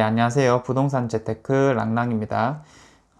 네, 안녕하세요. 부동산 재테크 랑랑입니다.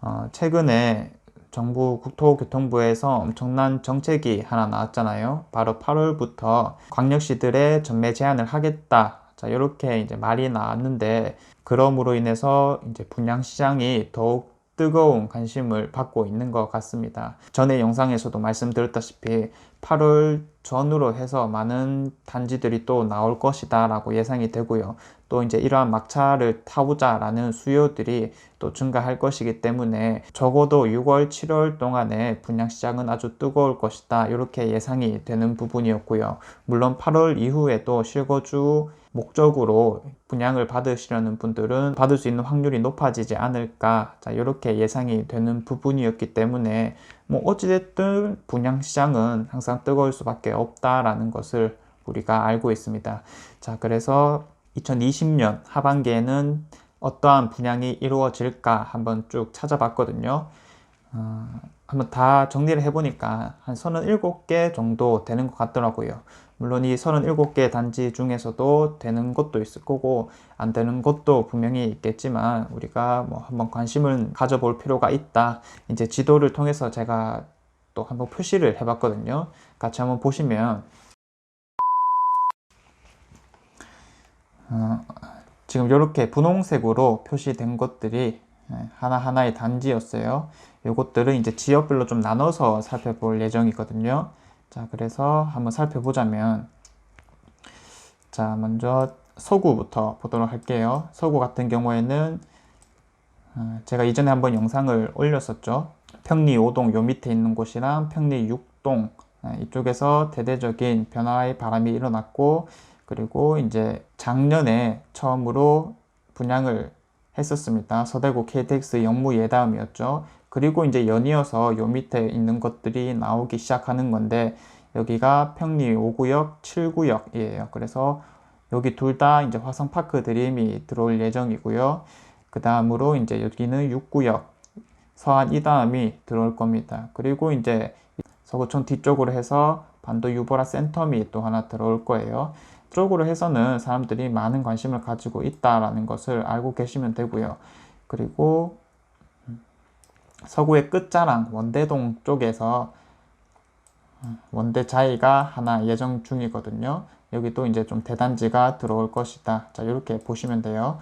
어, 최근에 정부 국토교통부에서 엄청난 정책이 하나 나왔잖아요. 바로 8월부터 광역시들의 전매 제한을 하겠다. 자, 이렇게 이제 말이 나왔는데, 그럼으로 인해서 이제 분양 시장이 더욱 뜨거운 관심을 받고 있는 것 같습니다. 전에 영상에서도 말씀드렸다시피 8월 전으로 해서 많은 단지들이 또 나올 것이다 라고 예상이 되고요. 또 이제 이러한 막차를 타보자라는 수요들이 또 증가할 것이기 때문에 적어도 6월, 7월 동안에 분양 시장은 아주 뜨거울 것이다. 이렇게 예상이 되는 부분이었고요. 물론 8월 이후에도 실거주 목적으로 분양을 받으시려는 분들은 받을 수 있는 확률이 높아지지 않을까. 자, 이렇게 예상이 되는 부분이었기 때문에 뭐 어찌됐든 분양 시장은 항상 뜨거울 수밖에 없다라는 것을 우리가 알고 있습니다. 자, 그래서 2020년 하반기에는 어떠한 분양이 이루어질까 한번 쭉 찾아봤거든요. 어, 한번 다 정리를 해보니까 한 37개 정도 되는 것 같더라고요. 물론 이 37개 단지 중에서도 되는 것도 있을 거고 안 되는 것도 분명히 있겠지만 우리가 뭐 한번 관심을 가져볼 필요가 있다. 이제 지도를 통해서 제가 또 한번 표시를 해봤거든요. 같이 한번 보시면 어, 지금 이렇게 분홍색으로 표시된 것들이 예, 하나하나의 단지였어요. 이것들은 이제 지역별로 좀 나눠서 살펴볼 예정이거든요. 자, 그래서 한번 살펴보자면, 자, 먼저 서구부터 보도록 할게요. 서구 같은 경우에는 어, 제가 이전에 한번 영상을 올렸었죠. 평리 5동 요 밑에 있는 곳이랑 평리 6동 예, 이쪽에서 대대적인 변화의 바람이 일어났고 그리고 이제 작년에 처음으로 분양을 했었습니다. 서대구 KTX 영무 예다음이었죠. 그리고 이제 연이어서 요 밑에 있는 것들이 나오기 시작하는 건데 여기가 평리 5구역, 7구역이에요. 그래서 여기 둘 다 이제 화성파크 드림이 들어올 예정이고요. 그 다음으로 이제 여기는 6구역, 서안 이다음이 들어올 겁니다. 그리고 이제 서구촌 뒤쪽으로 해서 반도 유보라 센텀이 또 하나 들어올 거예요. 쪽으로 해서는 사람들이 많은 관심을 가지고 있다라는 것을 알고 계시면 되고요. 그리고 서구의 끝자랑 원대동 쪽에서 원대 자이가 하나 예정 중이거든요. 여기도 이제 좀 대단지가 들어올 것이다. 자, 이렇게 보시면 돼요.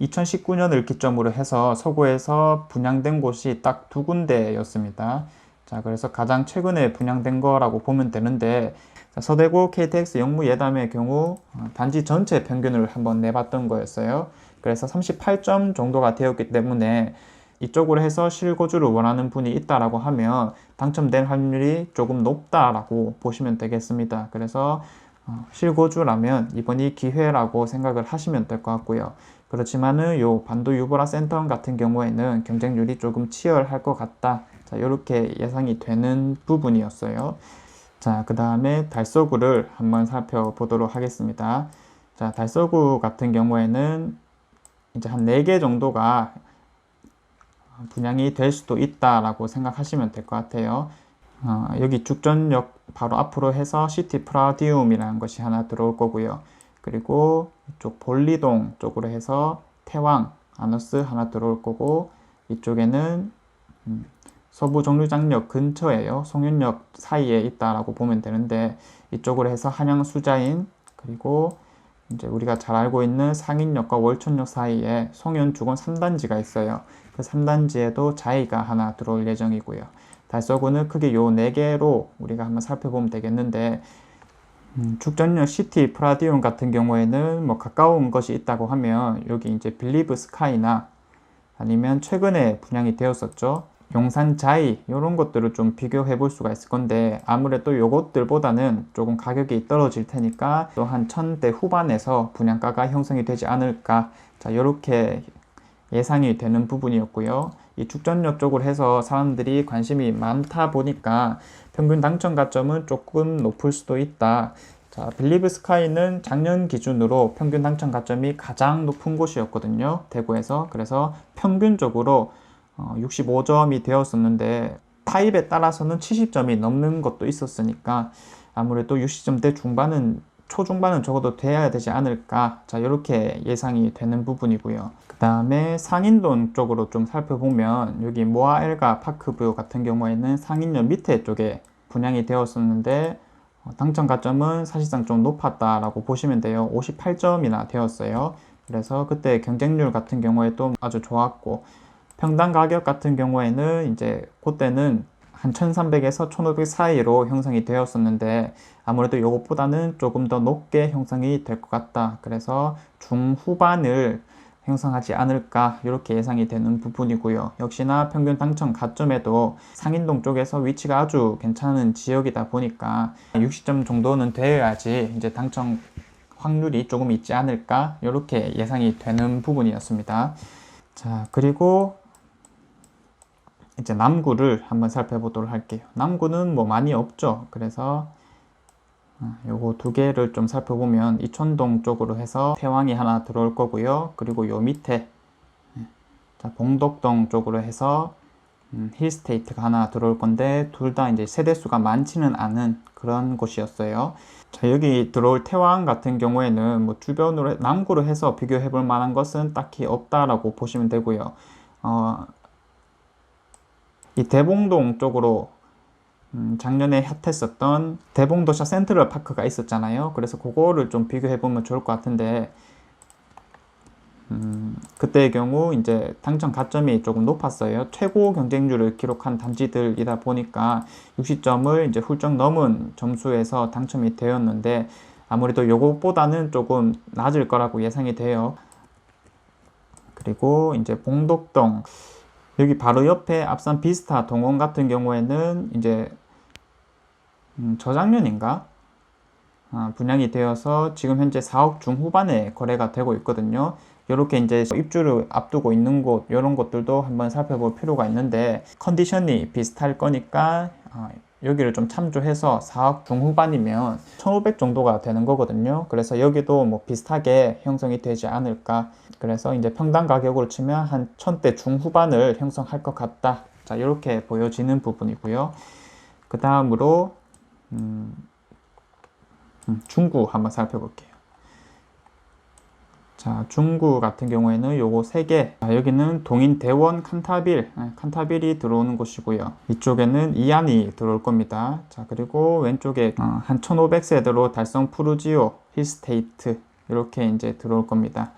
2019년을 기점으로 해서 서구에서 분양된 곳이 딱 두 군데였습니다. 자, 그래서 가장 최근에 분양된 거라고 보면 되는데 서대구 KTX 영무 예담의 경우 어, 단지 전체 평균을 한번 내봤던 거였어요. 그래서 38점 정도가 되었기 때문에 이쪽으로 해서 실거주를 원하는 분이 있다라고 하면 당첨된 확률이 조금 높다라고 보시면 되겠습니다. 그래서 어, 실거주라면 이번이 기회라고 생각을 하시면 될 것 같고요. 그렇지만은 요 반도 유보라 센터 같은 경우에는 경쟁률이 조금 치열할 것 같다. 자, 이렇게 예상이 되는 부분이었어요. 자, 그 다음에 달서구를 한번 살펴보도록 하겠습니다. 자, 달서구 같은 경우에는 이제 한 4개 정도가 분양이 될 수도 있다라고 생각하시면 될 것 같아요. 어, 여기 죽전역 바로 앞으로 해서 시티 프라디움이라는 것이 하나 들어올 거고요. 그리고 이쪽 볼리동 쪽으로 해서 태왕, 아너스 하나 들어올 거고 이쪽에는 음, 서부 정류장역 근처에요. 송윤역 사이에 있다라고 보면 되는데 이쪽으로 해서 한양 수자인 그리고 이제 우리가 잘 알고 있는 상인역과 월촌역 사이에 송윤 주건 3단지가 있어요. 그 3단지에도 자이가 하나 들어올 예정이고요. 달서구는 크게 요 4개로 우리가 한번 살펴보면 되겠는데 음, 축전역 시티 프라디움 같은 경우에는 뭐 가까운 것이 있다고 하면 여기 이제 빌리브 스카이나 아니면 최근에 분양이 되었었죠. 용산 자이 이런 것들을 좀 비교해 볼 수가 있을 건데 아무래도 요것들보다는 조금 가격이 떨어질 테니까 또 한 천대 후반에서 분양가가 형성이 되지 않을까. 자 이렇게 예상이 되는 부분이었고요. 이 축전역 쪽으로 해서 사람들이 관심이 많다 보니까 평균 당첨 가점은 조금 높을 수도 있다. 자, 빌리브 스카이는 작년 기준으로 평균 당첨 가점이 가장 높은 곳이었거든요. 대구에서. 그래서 평균적으로 65점이 어, 되었었는데 타입에 따라서는 70점이 넘는 것도 있었으니까 아무래도 60점대 중반은 초중반은 적어도 돼야 되지 않을까. 자, 이렇게 예상이 되는 부분이고요. 그 다음에 상인동 쪽으로 좀 살펴보면 여기 모아엘가 파크뷰 같은 경우에는 상인역 밑에 쪽에 분양이 되었었는데 어, 당첨 가점은 사실상 좀 높았다라고 보시면 돼요. 58점이나 되었어요. 그래서 그때 경쟁률 같은 경우에도 아주 좋았고 평당 가격 같은 경우에는 이제 그때는 한 1300에서 1500 사이로 형성이 되었었는데 아무래도 이것보다는 조금 더 높게 형성이 될 것 같다. 그래서 중후반을 형성하지 않을까 이렇게 예상이 되는 부분이고요. 역시나 평균 당첨 가점에도 상인동 쪽에서 위치가 아주 괜찮은 지역이다 보니까 60점 정도는 되어야지 이제 당첨 확률이 조금 있지 않을까 이렇게 예상이 되는 부분이었습니다. 자 그리고 이제 남구를 한번 살펴보도록 할게요. 남구는 뭐 많이 없죠. 그래서 어, 요거 두 개를 좀 살펴보면 이촌동 쪽으로 해서 태왕이 하나 들어올 거고요. 그리고 요 밑에 예, 자, 봉덕동 쪽으로 해서 음, 힐스테이트가 하나 들어올 건데 둘 다 이제 세대수가 많지는 않은 그런 곳이었어요. 자, 여기 들어올 태왕 같은 경우에는 뭐 주변으로 남구로 해서 비교해 볼 만한 것은 딱히 없다라고 보시면 되고요. 어, 이 대봉동 쪽으로 음, 작년에 핫했었던 대봉도시 센트럴 파크가 있었잖아요. 그래서 그거를 좀 비교해 보면 좋을 것 같은데 음, 그때의 경우 이제 당첨 가점이 조금 높았어요. 최고 경쟁률을 기록한 단지들이다 보니까 60점을 이제 훌쩍 넘은 점수에서 당첨이 되었는데 아무래도 요것보다는 조금 낮을 거라고 예상이 돼요. 그리고 이제 봉독동 여기 바로 옆에 앞산 비스타 동원 같은 경우에는 이제 음, 저작년인가 아, 분양이 되어서 지금 현재 4억 중후반에 거래가 되고 있거든요. 이렇게 이제 입주를 앞두고 있는 곳 이런 것들도 한번 살펴볼 필요가 있는데 컨디션이 비슷할 거니까 아, 여기를 좀 참조해서 4억 중후반이면 1,500 정도가 되는 거거든요. 그래서 여기도 뭐 비슷하게 형성이 되지 않을까. 그래서 이제 평당 가격으로 치면 한 1000대 중후반을 형성할 것 같다. 자, 이렇게 보여지는 부분이고요. 그 다음으로 음, 음, 중구 한번 살펴볼게요. 자, 중구 같은 경우에는 요거 3개. 자, 여기는 동인 대원 칸타빌, 아, 칸타빌이 들어오는 곳이고요. 이쪽에는 이안이 들어올 겁니다. 자, 그리고 왼쪽에 어, 한 1500세대로 달성 푸르지오, 힐스테이트 이렇게 이제 들어올 겁니다.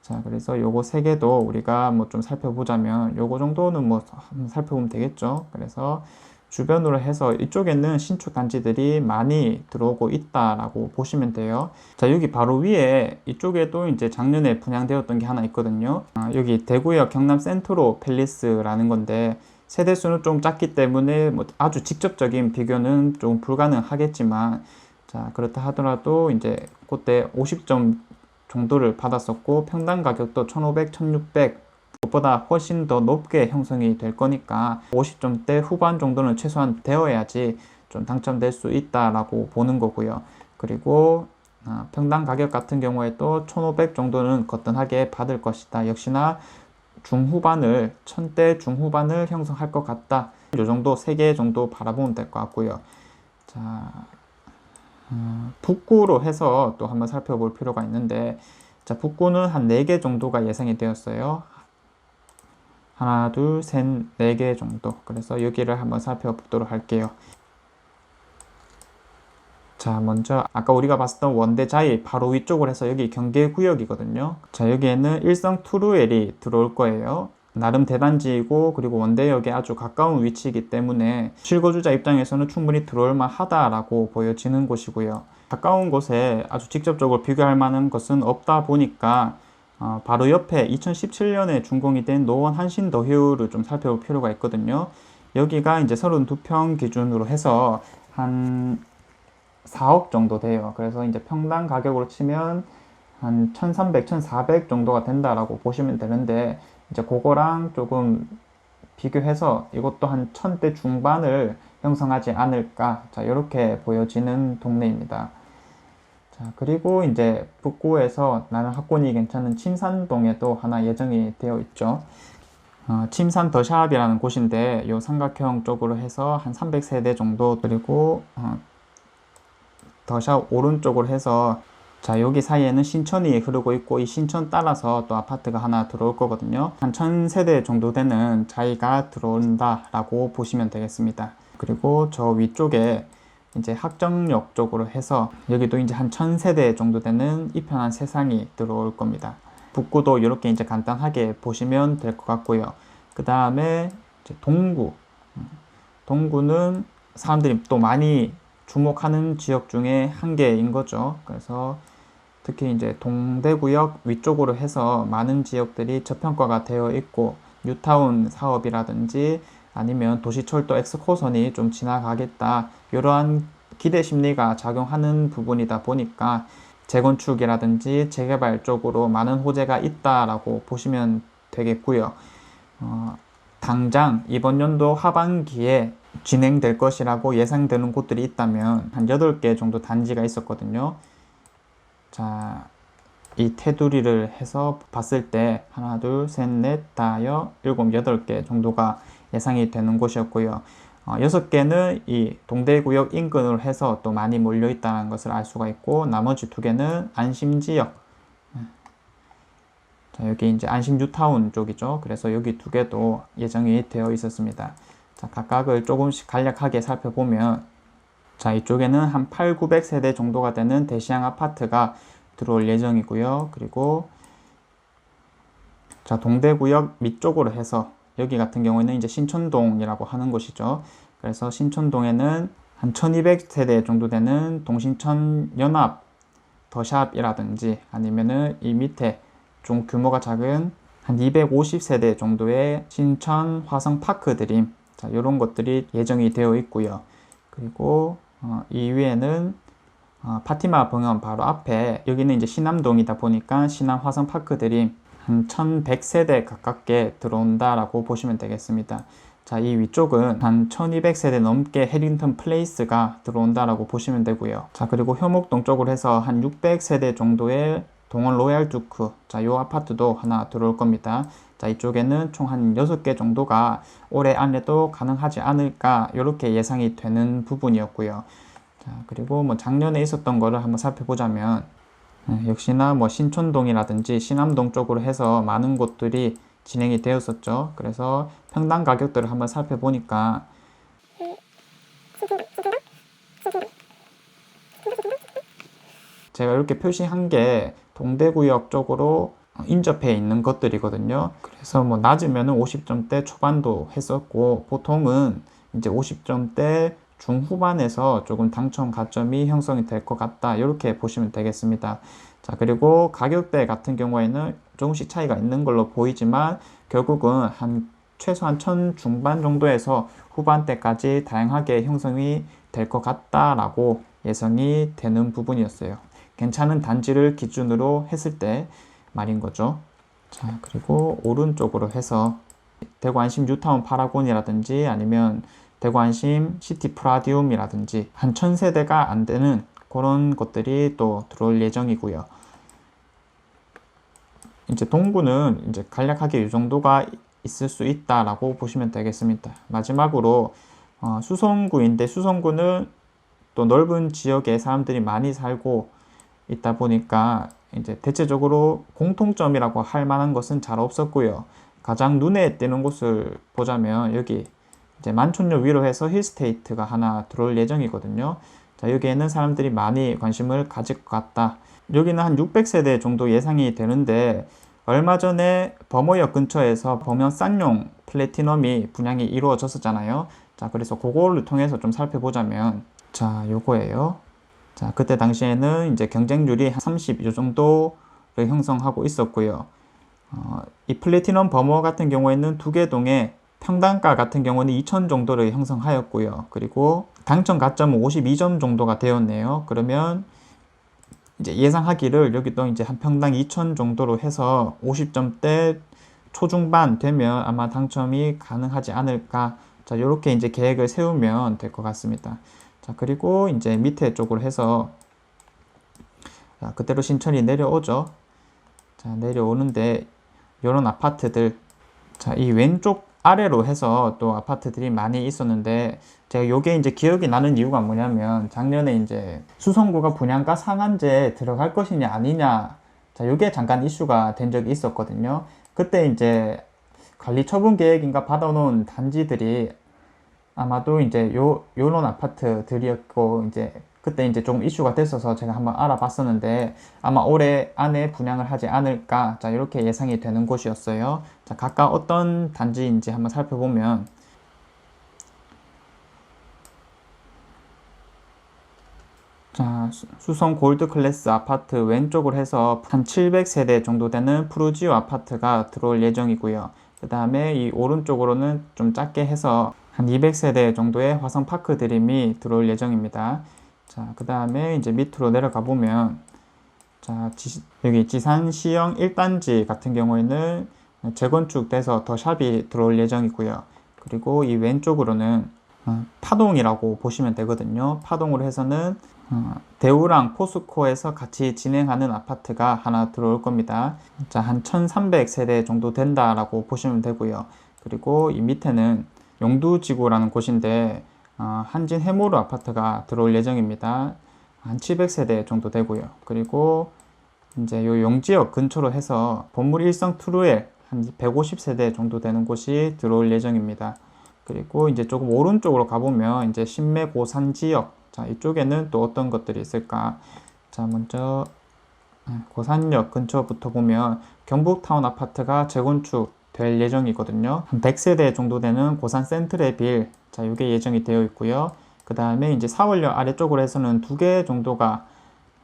자, 그래서 요거 3개도 우리가 뭐 좀 살펴보자면 요거 정도는 뭐 한번 살펴보면 되겠죠. 그래서 주변으로 해서 이쪽에는 신축 단지들이 많이 들어오고 있다라고 보시면 돼요. 자, 여기 바로 위에 이쪽에도 이제 작년에 분양되었던 게 하나 있거든요. 아, 여기 대구역 경남 센트로 팰리스라는 건데 세대 수는 좀 작기 때문에 뭐 아주 직접적인 비교는 좀 불가능하겠지만 자, 그렇다 하더라도 이제 그때 50점 정도를 받았었고 평당 가격도 1,500, 1,600 그것보다 훨씬 더 높게 형성이 될 거니까 50점대 후반 정도는 최소한 되어야지 좀 당첨될 수 있다라고 보는 거고요. 그리고 아, 평당 가격 같은 경우에도 1,500 정도는 거뜬하게 받을 것이다. 역시나 중후반을 1000대 중후반을 형성할 것 같다. 이 정도 3개 정도 바라보면 될 것 같고요. 자, 어, 북구로 해서 또 한번 살펴볼 필요가 있는데 자, 북구는 한 4개 정도가 예상이 되었어요. 하나, 둘, 셋, 네 개 정도. 그래서 여기를 한번 살펴보도록 할게요. 자, 먼저 아까 우리가 봤었던 원대 자이 바로 위쪽으로 해서 여기 경계 구역이거든요. 자, 여기에는 일성 투루엘이 들어올 거예요. 나름 대단지이고 그리고 원대역에 아주 가까운 위치이기 때문에 실거주자 입장에서는 충분히 들어올 만하다라고 보여지는 곳이고요. 가까운 곳에 아주 직접적으로 비교할 만한 것은 없다 보니까 어, 바로 옆에 2017년에 준공이 된 노원 한신 더휴를 좀 살펴볼 필요가 있거든요. 여기가 이제 32평 기준으로 해서 한 4억 정도 돼요. 그래서 이제 평당 가격으로 치면 한 1300, 1400 정도가 된다라고 보시면 되는데 이제 그거랑 조금 비교해서 이것도 한 1000대 중반을 형성하지 않을까. 자, 이렇게 보여지는 동네입니다. 자, 그리고 이제 북구에서 나는 학군이 괜찮은 침산동에도 하나 예정이 되어 있죠. 어, 침산 더샵이라는 곳인데 이 삼각형 쪽으로 해서 한 300세대 정도 그리고 어, 더샵 오른쪽으로 해서 자 여기 사이에는 신천이 흐르고 있고 이 신천 따라서 또 아파트가 하나 들어올 거거든요 한 1000세대 정도 되는 차이가 들어온다 라고 보시면 되겠습니다 그리고 저 위쪽에 이제 학정역 쪽으로 해서 여기도 이제 한 1000세대 정도 되는 이편한 세상이 들어올 겁니다. 북구도 이렇게 이제 간단하게 보시면 될 것 같고요. 그 다음에 동구. 동구는 사람들이 또 많이 주목하는 지역 중에 한 개인 거죠. 그래서 특히 이제 동대구역 위쪽으로 해서 많은 지역들이 저평가가 되어 있고 뉴타운 사업이라든지 아니면 도시철도 X코선이 좀 지나가겠다 이러한 기대 심리가 작용하는 부분이다 보니까 재건축이라든지 재개발 쪽으로 많은 호재가 있다라고 보시면 되겠고요. 어, 당장 이번 연도 하반기에 진행될 것이라고 예상되는 곳들이 있다면 한 8개 정도 단지가 있었거든요. 자, 이 테두리를 해서 봤을 때 하나, 둘, 셋, 넷, 다여, 일곱, 여덟 개 정도가 예상이 되는 곳이었고요. 어, 여섯 개는 이 동대구역 인근으로 해서 또 많이 몰려 있다는 것을 알 수가 있고 나머지 두 개는 안심지역 자, 여기 이제 안심 뉴타운 쪽이죠. 그래서 여기 두 개도 예정이 되어 있었습니다. 자, 각각을 조금씩 간략하게 살펴보면 자, 이쪽에는 한 8, 900세대 정도가 되는 대시양 아파트가 들어올 예정이고요. 그리고 자, 동대구역 밑쪽으로 해서 여기 같은 경우에는 이제 신촌동이라고 하는 곳이죠. 그래서 신촌동에는 한 1200세대 정도 되는 동신천 연합 더샵이라든지 아니면은 이 밑에 좀 규모가 작은 한 250세대 정도의 신천 화성 파크 드림 자, 이런 것들이 예정이 되어 있고요. 그리고 어, 이 위에는 어, 파티마 병원 바로 앞에 여기는 이제 신암동이다 보니까 신암 화성 파크 드림 한 1100세대 가깝게 들어온다라고 보시면 되겠습니다. 자, 이 위쪽은 한 1200세대 넘게 해링턴 플레이스가 들어온다라고 보시면 되고요. 자, 그리고 효목동 쪽으로 해서 한 600세대 정도의 동원 로얄 두크 자, 요 아파트도 하나 들어올 겁니다. 자, 이쪽에는 총 한 6개 정도가 올해 안에도 가능하지 않을까 이렇게 예상이 되는 부분이었고요. 자, 그리고 뭐 작년에 있었던 거를 한번 살펴보자면 네, 역시나 뭐 신촌동이라든지 신암동 쪽으로 해서 많은 곳들이 진행이 되었었죠. 그래서 평당 가격들을 한번 살펴보니까 제가 이렇게 표시한 게 동대구역 쪽으로 인접해 있는 것들이거든요. 그래서 뭐 낮으면은 50점대 초반도 했었고 보통은 이제 50점대 중후반에서 조금 당첨 가점이 형성이 될 것 같다. 이렇게 보시면 되겠습니다. 자, 그리고 가격대 같은 경우에는 조금씩 차이가 있는 걸로 보이지만 결국은 한 최소한 천 중반 정도에서 후반대까지 다양하게 형성이 될 것 같다라고 예상이 되는 부분이었어요. 괜찮은 단지를 기준으로 했을 때 말인 거죠. 자, 그리고 오른쪽으로 해서 대구 안심 뉴타운 파라곤이라든지 아니면 대구 안심 시티 프라디움이라든지 한 천세대가 안 되는 그런 것들이 또 들어올 예정이고요. 이제 동구는 이제 간략하게 이 정도가 있을 수 있다라고 보시면 되겠습니다. 마지막으로 어, 수성구인데 수성구는 또 넓은 지역에 사람들이 많이 살고 있다 보니까 이제 대체적으로 공통점이라고 할 만한 것은 잘 없었고요. 가장 눈에 띄는 곳을 보자면 여기 이제 만촌역 위로 해서 힐스테이트가 하나 들어올 예정이거든요. 자, 여기에는 사람들이 많이 관심을 가질 것 같다. 여기는 한 600세대 정도 예상이 되는데 얼마 전에 범어역 근처에서 범연 싼용 플래티넘이 분양이 이루어졌었잖아요. 자, 그래서 그거를 통해서 좀 살펴보자면 자, 요거예요. 자, 그때 당시에는 이제 경쟁률이 한 30, 요 정도를 형성하고 있었고요. 어, 이 플래티넘 버머 같은 경우에는 두 개 동에 평단가 같은 경우는 2,000 정도를 형성하였고요. 그리고 당첨 가점은 52점 정도가 되었네요. 그러면 이제 예상하기를 여기도 이제 한 평당 2,000 정도로 해서 50점대 초중반 되면 아마 당첨이 가능하지 않을까. 자, 이렇게 이제 계획을 세우면 될 것 같습니다. 자, 그리고 이제 밑에 쪽으로 해서 자, 그대로 신천이 내려오죠. 자, 내려오는데 이런 아파트들 자, 이 왼쪽 아래로 해서 또 아파트들이 많이 있었는데 제가 요게 이제 기억이 나는 이유가 뭐냐면 작년에 이제 수성구가 분양가 상한제에 들어갈 것이냐 아니냐. 자 요게 잠깐 이슈가 된 적이 있었거든요. 그때 이제 관리 처분 계획인가 받아놓은 단지들이 아마도 이제 요 요런 아파트들이었고 이제 그때 이제 조금 이슈가 됐어서 제가 한번 알아봤었는데 아마 올해 안에 분양을 하지 않을까 자 이렇게 예상이 되는 곳이었어요 자 각각 어떤 단지인지 한번 살펴보면 자, 수- 수성 골드 클래스 아파트 왼쪽을 해서 한 700세대 정도 되는 푸르지오 아파트가 들어올 예정이고요. 그 다음에 이 오른쪽으로는 좀 작게 해서 한 200세대 정도의 화성 파크 드림이 들어올 예정입니다. 자, 그 다음에 이제 밑으로 내려가 보면 자, 지- 여기 지산 시형 1단지 같은 경우에는 재건축돼서 더 샵이 들어올 예정이고요. 그리고 이 왼쪽으로는 어, 파동이라고 보시면 되거든요. 파동으로 해서는 어, 대우랑 포스코에서 같이 진행하는 아파트가 하나 들어올 겁니다. 자, 한 1300세대 정도 된다라고 보시면 되고요. 그리고 이 밑에는 용두지구라는 곳인데 어, 한진 해모르 아파트가 들어올 예정입니다. 한 700세대 정도 되고요. 그리고 이제 요 용지역 근처로 해서 본물 일성 트루엘 한 150세대 정도 되는 곳이 들어올 예정입니다. 그리고 이제 조금 오른쪽으로 가보면 이제 신매 고산 지역 자 이쪽에는 또 어떤 것들이 있을까 자 먼저 아, 고산역 근처부터 보면 경북타운 아파트가 재건축 될 예정이거든요. 한 100세대 정도 되는 고산 센트레 빌 자 이게 예정이 되어 있고요. 그 다음에 이제 사월역 아래쪽으로 해서는 두 개 정도가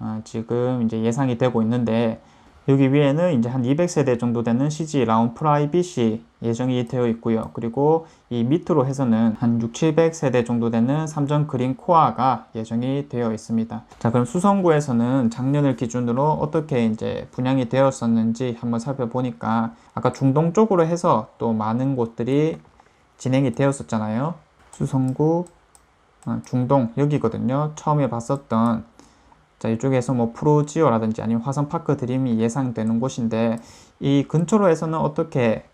아, 지금 이제 예상이 되고 있는데 여기 위에는 이제 한 200세대 정도 되는 CG 라운 프라이빗이 예정이 되어 있고요. 그리고 이 밑으로 해서는 한 6, 700세대 정도 되는 삼전 그린 코아가 예정이 되어 있습니다. 자, 그럼 수성구에서는 작년을 기준으로 어떻게 이제 분양이 되었었는지 한번 살펴보니까 아까 중동 쪽으로 해서 또 많은 곳들이 진행이 되었었잖아요. 수성구 어, 중동 여기거든요. 처음에 봤었던 자, 이쪽에서 뭐 프로지오라든지 아니면 화성파크 드림이 예상되는 곳인데 이 근처로 해서는 어떻게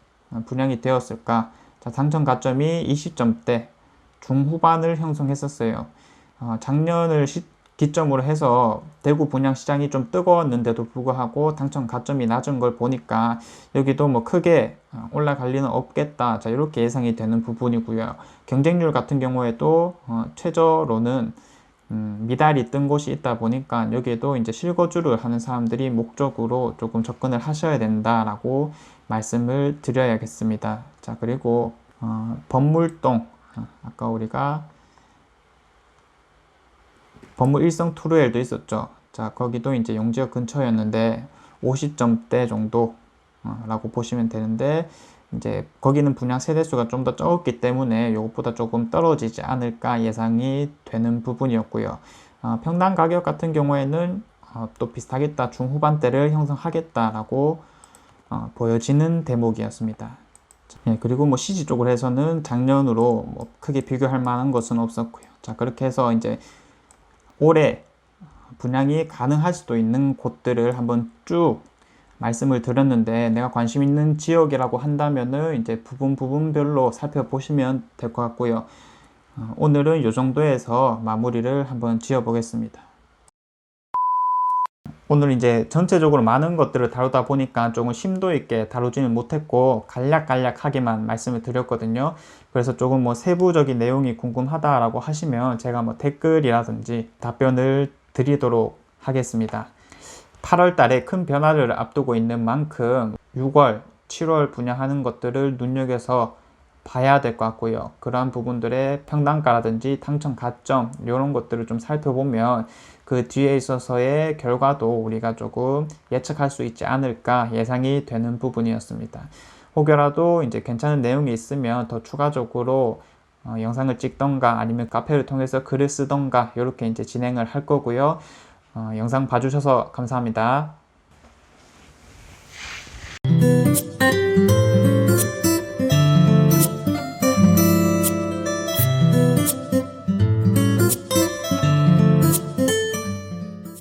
분양이 되었을까? 자, 당첨 가점이 20점대 중후반을 형성했었어요. 어, 작년을 시, 기점으로 해서 대구 분양 시장이 좀 뜨거웠는데도 불구하고 당첨 가점이 낮은 걸 보니까 여기도 뭐 크게 어, 올라갈 리는 없겠다. 자, 이렇게 예상이 되는 부분이고요. 경쟁률 같은 경우에도 어, 최저로는 음, 미달이 뜬 곳이 있다 보니까 여기에도 이제 실거주를 하는 사람들이 목적으로 조금 접근을 하셔야 된다라고 말씀을 드려야겠습니다. 자, 그리고 어, 법물동 어, 아까 우리가 법물 일성 투르엘도 있었죠. 자, 거기도 이제 용지역 근처였는데 50점대 정도 어, 라고 보시면 되는데 이제 거기는 분양 세대수가 좀 더 적었기 때문에 이것보다 조금 떨어지지 않을까 예상이 되는 부분이었고요. 어, 평당 가격 같은 경우에는 어, 또 비슷하겠다 중후반대를 형성하겠다라고 어, 보여지는 대목이었습니다. 예, 그리고 뭐 CG 쪽으로 해서는 작년으로 뭐 크게 비교할 만한 것은 없었고요. 자 그렇게 해서 이제 올해 분양이 가능할 수도 있는 곳들을 한번 쭉 말씀을 드렸는데 내가 관심 있는 지역이라고 한다면은 이제 부분 부분별로 살펴보시면 될 것 같고요. 어, 오늘은 이 정도에서 마무리를 한번 지어 보겠습니다. 오늘 이제 전체적으로 많은 것들을 다루다 보니까 조금 심도 있게 다루지는 못했고 간략간략하게만 말씀을 드렸거든요. 그래서 조금 뭐 세부적인 내용이 궁금하다라고 하시면 제가 뭐 댓글이라든지 답변을 드리도록 하겠습니다. 8월 달에 큰 변화를 앞두고 있는 만큼 6월, 7월 분양하는 것들을 눈여겨서 봐야 될 것 같고요. 그러한 부분들의 평단가라든지 당첨 가점 이런 것들을 좀 살펴보면 그 뒤에 있어서의 결과도 우리가 조금 예측할 수 있지 않을까 예상이 되는 부분이었습니다. 혹여라도 이제 괜찮은 내용이 있으면 더 추가적으로 어, 영상을 찍던가 아니면 카페를 통해서 글을 쓰던가 이렇게 이제 진행을 할 거고요. 어, 영상 봐주셔서 감사합니다.